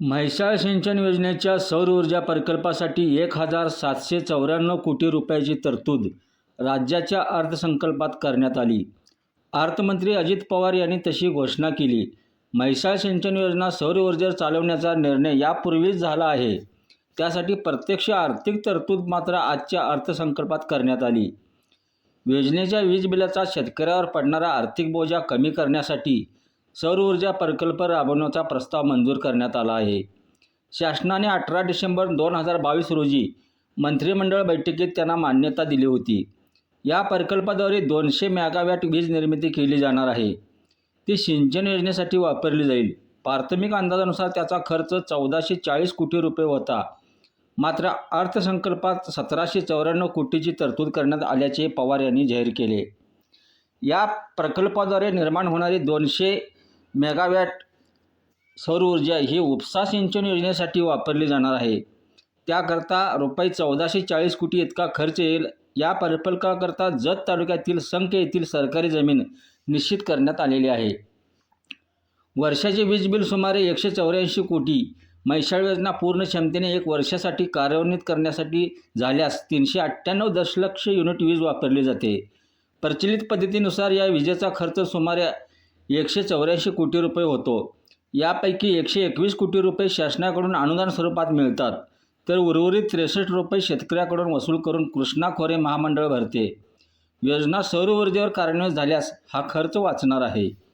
म्हैसाळ सिंचन योजनेच्या सौर ऊर्जा प्रकल्पासाठी एक हजार सातशे चौऱ्याण्णव कोटी रुपयाची तरतूद राज्याच्या अर्थसंकल्पात करण्यात आली. अर्थमंत्री अजित पवार यांनी तशी घोषणा केली. म्हैसाळ सिंचन योजना सौर ऊर्जेवर चालवण्याचा निर्णय यापूर्वीच झाला आहे. त्यासाठी प्रत्यक्ष आर्थिक तरतूद मात्र आजच्या अर्थसंकल्पात करण्यात आली. योजनेच्या वीज बिलाचा शेतकऱ्यावर पडणारा आर्थिक बोजा कमी करण्यासाठी सौर ऊर्जा प्रकल्प राबवण्याचा प्रस्ताव मंजूर करण्यात आला आहे. शासनाने अठरा डिसेंबर दोन हजार बावीस रोजी मंत्रिमंडळ बैठकीत त्यांना मान्यता दिली होती. या प्रकल्पाद्वारे दोनशे मेगावॅट वीज निर्मिती केली जाणार आहे. ती सिंचन योजनेसाठी वापरली जाईल. प्राथमिक अंदाजानुसार त्याचा खर्च चौदाशे चाळीस कोटी रुपये होता. मात्र अर्थसंकल्पात सतराशे चौऱ्याण्णव कोटीची तरतूद करण्यात आल्याचे पवार यांनी जाहीर केले. या प्रकल्पाद्वारे निर्माण होणारी दोनशे मेगावॅट सौर ऊर्जा ही उपसा सिंचन योजनेसाठी वापरली जाणार आहे. त्याकरता रुपये चौदाशे चाळीस कोटी इतका खर्च येईल. या प्रकल्पाकरता जत तालुक्यातील संख येथील सरकारी जमीन निश्चित करण्यात आलेली आहे. वर्षाचे वीज बिल सुमारे एकशे चौऱ्याऐंशी कोटी. मैशाळ योजना पूर्ण क्षमतेने एक वर्षासाठी कार्यान्वित करण्यासाठी झाल्यास तीनशे अठ्ठ्याण्णव दशलक्ष युनिट वीज वापरली जाते. प्रचलित पद्धतीनुसार या विजेचा खर्च सुमारे एकशे चौऱ्याऐंशी कोटी रुपये होतो. यापैकी एकशे एकवीस कोटी रुपये शासनाकडून अनुदान स्वरूपात मिळतात. तर उर्वरित त्रेसष्ट रुपये शेतकऱ्याकडून वसूल करून कृष्णा खोरे महामंडळ भरते. योजना सौर ऊर्जेवर कार्यान्वित झाल्यास हा खर्च वाचणार आहे.